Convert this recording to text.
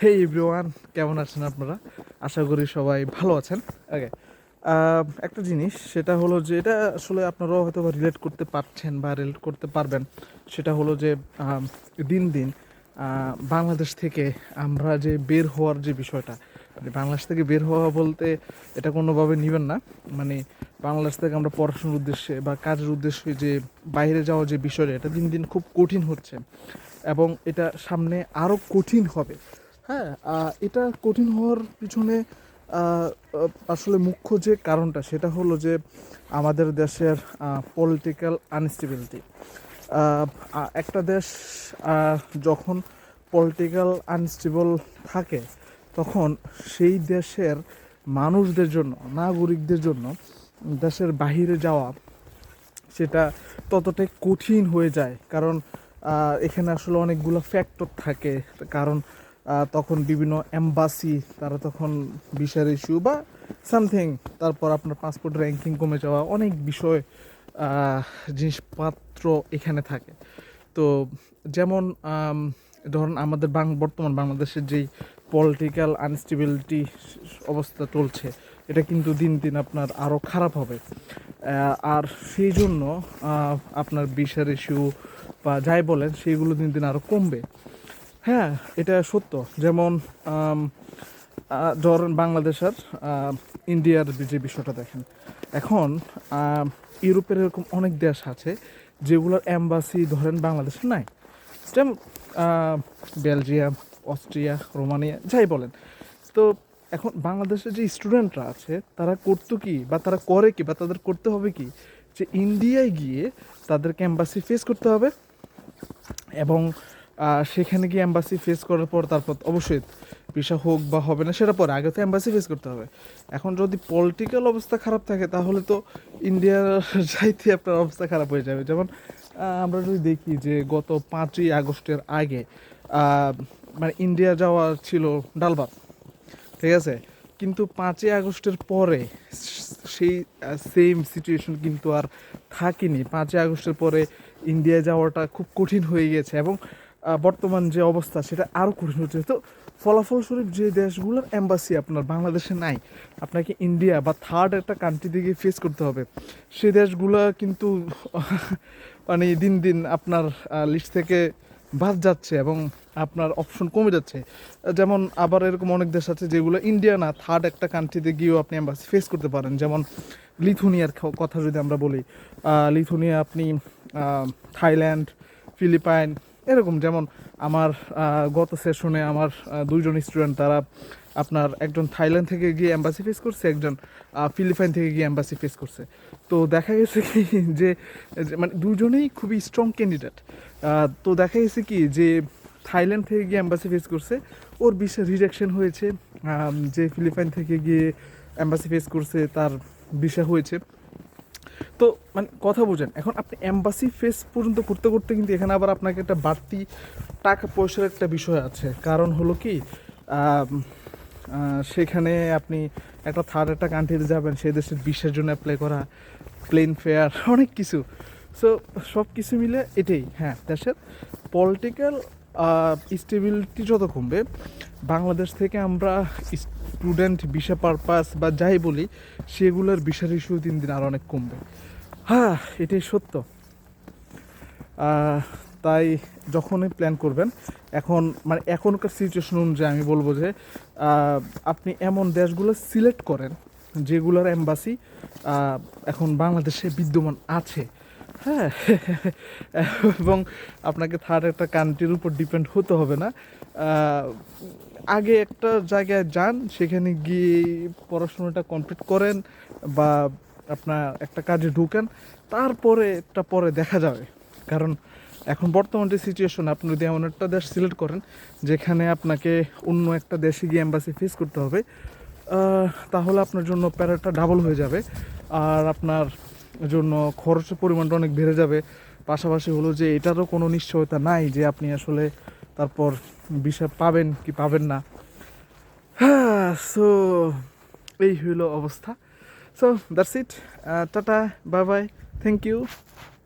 হে everyone কেমন আছেন আপনারা? আশা করি সবাই ভালো আছেন। ওকে একটা জিনিস, সেটা হলো যে এটা আসলে আপনারাও হয়তো বা রিলেট করতে পারছেন বা রিলেট করতে পারবেন। সেটা হলো যে দিন দিন বাংলাদেশ থেকে আমরা যে বের হওয়ার যে বিষয়টা মানে বাংলাদেশ থেকে বের হওয়া বলতে এটা কোনোভাবে নেবেন না। মানে বাংলাদেশ থেকে আমরা পড়াশোনার উদ্দেশ্যে বা কাজের উদ্দেশ্যে যে বাইরে যাওয়ার যে বিষয়টা, এটা দিন দিন খুব কঠিন হচ্ছে। এবং এটা সামনে আরও কঠিন হবে। হ্যাঁ এটা কঠিন হওয়ার পিছনে আসলে মুখ্য যে কারণটা সেটা হলো যে আমাদের দেশের পলিটিক্যাল আনস্টেবিলিটি একটা দেশ যখন পলিটিক্যাল আনস্টেবল থাকে, তখন সেই দেশের মানুষদের জন্য, নাগরিকদের জন্য, দেশের বাহিরে যাওয়া সেটা ততটাই কঠিন হয়ে যায়। কারণ এখানে আসলে অনেকগুলো ফ্যাক্টর থাকে। কারণ তখন বিভিন্ন এম্বাসি তারা তখন ভিসার ইস্যু বা সামথিং তারপর আপনার পাসপোর্ট র্যাঙ্কিং কমে যাওয়া, অনেক বিষয় জিনিসপত্র এখানে থাকে। তো যেমন ধরুন আমাদের বাং, বর্তমান বাংলাদেশের যেই পলিটিক্যাল আনস্টেবিলিটি অবস্থা চলছে, এটা কিন্তু দিন দিন আপনার আরও খারাপ হবে। আর সেই জন্য আপনার বিশার ইস্যু বা যাই বলেন, সেইগুলো দিন দিন আরও কমবে। হ্যাঁ এটা সত্য। যেমন ধরেন বাংলাদেশ আর আহ, ইন্ডিয়ার যে বিষয়টা দেখেন। এখন ইউরোপের এরকম অনেক দেশ আছে যেগুলোর অ্যাম্বাসি ধরেন বাংলাদেশে নাই। যেমন বেলজিয়াম অস্ট্রিয়া রোমানিয়া যাই বলেন। তো এখন বাংলাদেশের যে স্টুডেন্টরা আছে তারা করতো কি বা তারা করে কি বা তাদের করতে হবে কি? যে ইন্ডিয়ায় গিয়ে তাদেরকে অ্যাম্বাসি ফেস করতে হবে এবং সেখানে গিয়ে অ্যাম্বাসি ফেস করার পর তারপর অবশ্যই ভিসা হোক বা হবে না, সেটা পরে। আগে তো অ্যাম্বাসি ফেস করতে হবে। এখন যদি পলিটিক্যাল অবস্থা খারাপ থাকে, তাহলে তো ইন্ডিয়ার যাইতে আপনার অবস্থা খারাপ হয়ে যাবে। যেমন আমরা যদি দেখি যে গত পাঁচই আগস্টের আগে মানে ইন্ডিয়া যাওয়া ছিল ডালবাত, ঠিক আছে? কিন্তু পাঁচই আগস্টের পরে সেই সেম সিচুয়েশন কিন্তু আর থাকেনি। পাঁচই আগস্টের পরে ইন্ডিয়া যাওয়াটা খুব কঠিন হয়ে গেছে এবং বর্তমান যে অবস্থা, সেটা আরও কঠিন হচ্ছে। তো ফলাফলস্বরূপ যে দেশগুলোর অ্যাম্বাসি আপনার বাংলাদেশে নাই, আপনাকে ইন্ডিয়া বা থার্ড একটা কান্ট্রি দিকে ফেস করতে হবে। সেই দেশগুলো কিন্তু মানে দিন দিন আপনার লিস্ট থেকে বাদ যাচ্ছে এবং আপনার অপশন কমে যাচ্ছে। যেমন আবার এরকম অনেক দেশ আছে যেগুলো ইন্ডিয়া না থার্ড একটা কান্ট্রিতে গিয়েও আপনি অ্যাম্বাসি ফেস করতে পারেন। যেমন লিথুনিয়ার কথা যদি আমরা বলি। লিথুনিয়া আপনি থাইল্যান্ড, ফিলিপাইন এরকম যেমন আমার গত সেশনে আমার দুইজন স্টুডেন্ট তারা আপনার একজন থাইল্যান্ড থেকে গিয়ে অ্যাম্বাসি ফেস করছে, একজন ফিলিপাইন থেকে গিয়ে অ্যাম্বাসি ফেস করছে। তো দেখা গেছে কি যে মানে দুজনেই খুবই স্ট্রং ক্যান্ডিডেট তো দেখা গেছে কি যে থাইল্যান্ড থেকে গিয়ে অ্যাম্বাসি ফেস করছে, ওর বিষয়ে রিজেকশন হয়েছে। যে ফিলিপাইন থেকে গিয়ে অ্যাম্বাসি ফেস করছে, তার বিষয় হয়েছে। তো মানে কথা বোঝেন, এখন আপনি অ্যাম্বাসি ফেস পর্যন্ত করতে করতে কিন্তু এখানে আবার আপনাকে একটা বাড়তি টাকা পয়সার একটা বিষয় আছে। কারণ হলো কি সেখানে আপনি একটা থার্ড একটা কান্ট্রিতে যাবেন, সেই দেশের বিশ্বের জন্য অ্যাপ্লাই করা প্লেন ফেয়ার অনেক কিছু। সো সব কিছু মিলে এটাই হ্যাঁ দেশের পলিটিক্যাল স্টেবিলিটি যত কমবে, বাংলাদেশ থেকে আমরা স্টুডেন্ট ভিসা পারপাস বা যাই বলি, সেগুলোর ভিসার ইস্যু দিন দিন আরও অনেক কমবে। হ্যাঁ এটাই সত্য। তাই যখনই প্ল্যান করবেন, এখন মানে এখনকার সিচুয়েশন অনুযায়ী আমি বলব যে আপনি এমন দেশগুলো সিলেক্ট করেন, যেগুলোর এম্বাসি এখন বাংলাদেশে বিদ্যমান আছে। হ্যাঁ। এবং আপনাকে থার্ড একটা কান্ট্রির উপর ডিপেন্ড হতে হবে না। আগে একটা জায়গায় যান, সেখানে গিয়ে পড়াশোনাটা কমপ্লিট করেন বা আপনার একটা কাজে ঢুকেন, তারপরে একটা পরে দেখা যাবে। কারণ এখন বর্তমান যে সিচুয়েশন আপনি যদি এমন একটা দেশ সিলেক্ট করেন, যেখানে আপনাকে অন্য একটা দেশে গিয়ে এম্বাসি ফেস করতে হবে তাহলে আপনার জন্য প্যারাটা ডাবল হয়ে যাবে। আর আপনার জন্য খরচের পরিমাণটা অনেক বেড়ে যাবে। পাশাপাশি হলো যে এটারও কোনো নিশ্চয়তা নাই যে আপনি আসলে তারপর বিষয় পাবেন কি পাবেন না। হ্যাঁ সো এই হইল অবস্থা। So that's it tata bye bye thank you